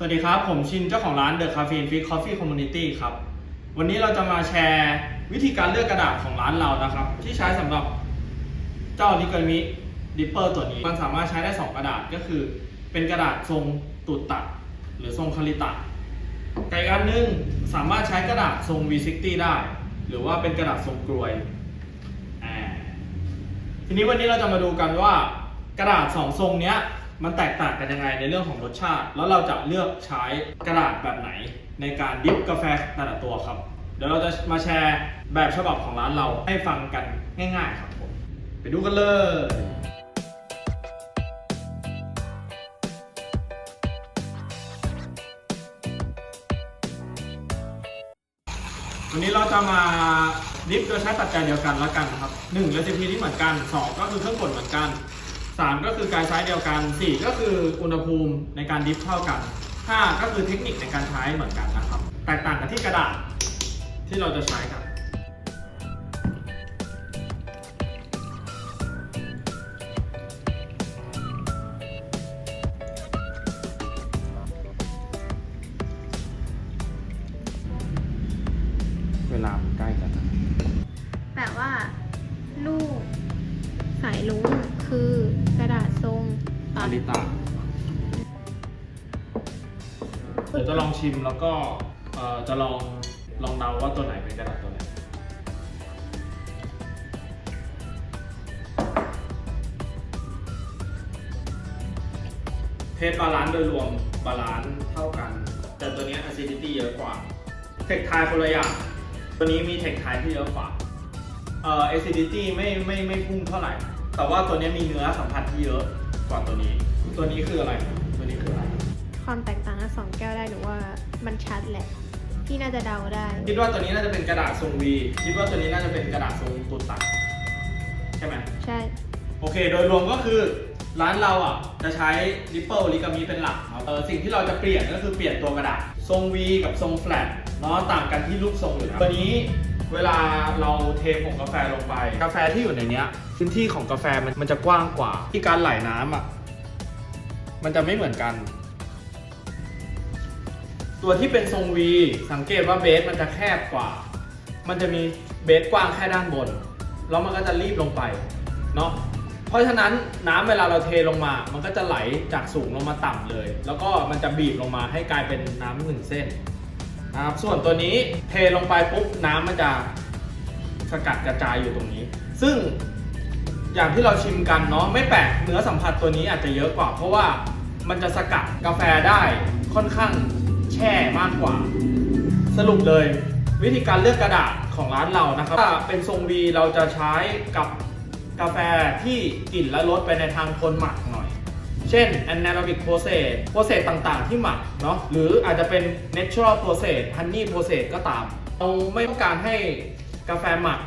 สวัสดีครับ ผมชินเจ้าของร้าน The Caffeine Fit Coffee Community ครับ วันนี้เราจะมาแชร์วิธีการเลือกกระดาษของร้านเรานะครับ ที่ใช้สำหรับเจ้านิกามิดิปเปอร์ตัวนี้ มันสามารถใช้ได้ 2 กระดาษก็คือ เป็นกระดาษทรงตูดตัด หรือทรงคาริตะไกอีกอันหนึงสามารถใช้กระดาษทรง V60 ได้ หรือว่าเป็นกระดาษทรงกลวยอ่าทีนี้วันนี้เราจะมาดูกันว่ากระดาษสองทรงเนี้ย มันแตกต่างกันยังไงในเรื่องของรสชาติ แล้วเราจะเลือกใช้กระดาษแบบไหน ในการดิฟกาแฟแต่ละตัวครับ เดี๋ยวเราจะมาแชร์แบบฉบับของร้านเราให้ฟังกันง่ายๆครับผมไปดูกันเลยวันนี้เราจะมาดิฟโดยใช้ปัจจัยเดียวกันแล้วกันนะครับหนึ่งเรซิปีที่เหมือนกันสองก็คือเครื่องกดเหมือนกัน สามก็คือการใช้เดียวกันสี่ก็คืออุณหภูมิในการดิฟเท่ากันห้าก็คือเทคนิคในการใช้เหมือนกันนะครับ แตกต่างกันที่กระดาษที่เราจะใช้ครับเวลามันใกล้กันแปลว่า ลูก สายลุ้ง คือกระดาษทรงอาริตาเดี๋ยวจะลองชิมแล้วก็เอ่อจะลองลองเดาว่าตัวไหนเป็นกระดาษตัวไหนเทสบาลานซ์โดยรวมบาลานซ์เท่ากัน แต่ตัวเนี้ย acidity เยอะกว่า เทคไทายคนละอย่างตัวนี้มีเทคไทายที่เยอะกว่าเอ่อ acidity ไม่ไม่ไม่พุ่งเท่าไหร่ แต่ว่าตัวเนี้ยมีเนื้อสัมผัสที่เยอะกว่าตัวนี้ ตัวนี้คืออะไร ตัวนี้คืออะไร ความแตกต่างทั้งสองแก้วได้หนูว่ามันชัดแหละพี่น่าจะเดาได้ คิดว่าตัวนี้น่าจะเป็นกระดาษทรง V คิดว่าตัวนี้น่าจะเป็นกระดาษทรงตูดตัดใช่ไหมใช่ โอเค โดยรวมก็คือร้านเราอะจะใช้ริปเปิลลิกามีเป็นหลักครับเออสิ่งที่เราจะเปลี่ยนก็คือเปลี่ยนตัวกระดาษ ทรง V กับทรง flat เนาะต่างกันที่รูปทรงอยู่แล้วตัวนี้ เวลาเราเทผงกาแฟลงไป กาแฟที่อยู่ในเนี้ยพื้นที่ของกาแฟมันมันจะกว้างกว่า ที่การไหลน้ำอะมันจะไม่เหมือนกัน ตัวที่เป็นทรง V สังเกตว่าเบสมันจะแคบกว่า มันจะมีเบสกว้างแค่ด้านบน แล้วมันก็จะรีบลงไปเนาะเพราะฉะนั้นน้ำเวลาเราเทลงมา มันก็จะไหลจากสูงลงมาต่ำเลย แล้วก็มันจะบีบลงมาให้กลายเป็นน้ำหนึ่งเส้น ครับส่วนตัวนี้เทลงไปปุ๊บน้ำมันจะสกัดกระจายอยู่ตรงนี้ ซึ่งอย่างที่เราชิมกันเนาะไม่แปลกเนื้อสัมผัสตัวนี้อาจจะเยอะกว่า เพราะว่ามันจะสกัดกาแฟได้ค่อนข้างแช่มากกว่า สรุปเลย วิธีการเลือกกระดาษของร้านเรานะครับถ้าเป็นทรง V เราจะใช้กับกาแฟที่กลิ่นและรสไปในทางคนหมักหน่อย เช่น anaerobic process process ต่างๆ ที่หมักเนาะหรืออาจจะเป็น natural process honey process ก็ตาม เราไม่ต้องการให้กาแฟหมัก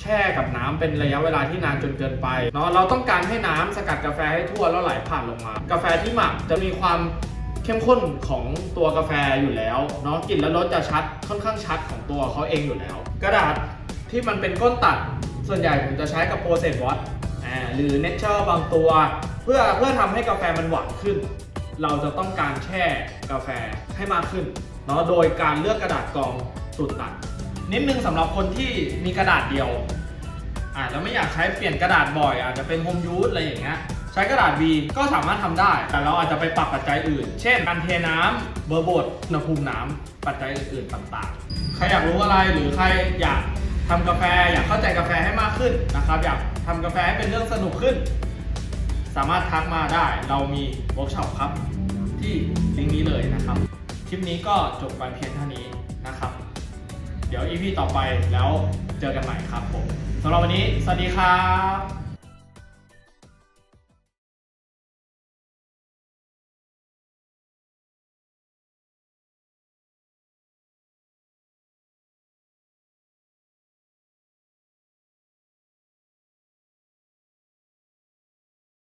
แช่กับน้ำเป็นระยะเวลาที่นานจนเกินไปเนาะเราต้องการให้น้ำสกัดกาแฟให้ทั่วแล้วไหลผ่านลงมา กาแฟที่หมักจะมีความเข้มข้นของตัวกาแฟอยู่แล้วเนาะกลิ่นและรสจะชัดค่อนข้างชัดของตัวเขาเองอยู่แล้ว กระดาษที่มันเป็นก้นตัด ส่วนใหญ่ผมจะใช้กับโปรเซสวอตอ่าหรือเนเจอร์บางตัว เพื่อเพื่อทำให้กาแฟมันหวานขึ้น เราจะต้องการแช่กาแฟให้มากขึ้นเนาะโดยการเลือกกระดาษกรองสูตรตัดนิดนึงสำหรับคนที่มีกระดาษเดียวอ่าแล้วไม่อยากใช้เปลี่ยนกระดาษบ่อยอาจจะเป็นโฮมยูสอะไรอย่างเงี้ยใช้กระดาษ B ก็สามารถทำได้ แต่เราอาจจะไปปรับปัจจัยอื่น เช่นการเทน้ำเบอร์บดอุณหภูมิน้ำปัจจัยอื่นๆต่างๆ ใครอยากรู้อะไรหรือใครอยากทำกาแฟ อยากเข้าใจกาแฟให้มากขึ้นนะครับอยากทำกาแฟให้เป็นเรื่องสนุกขึ้น สามารถทักมาได้เรามีเวิร์กช็อปครับ ที่ลิงก์นี้เลยนะครับ คลิปนี้ก็จบไปเพียงเท่านี้นะครับ เดี๋ยว EP ต่อไปแล้วเจอกันใหม่ครับผมสำหรับวันนี้ สวัสดีครับ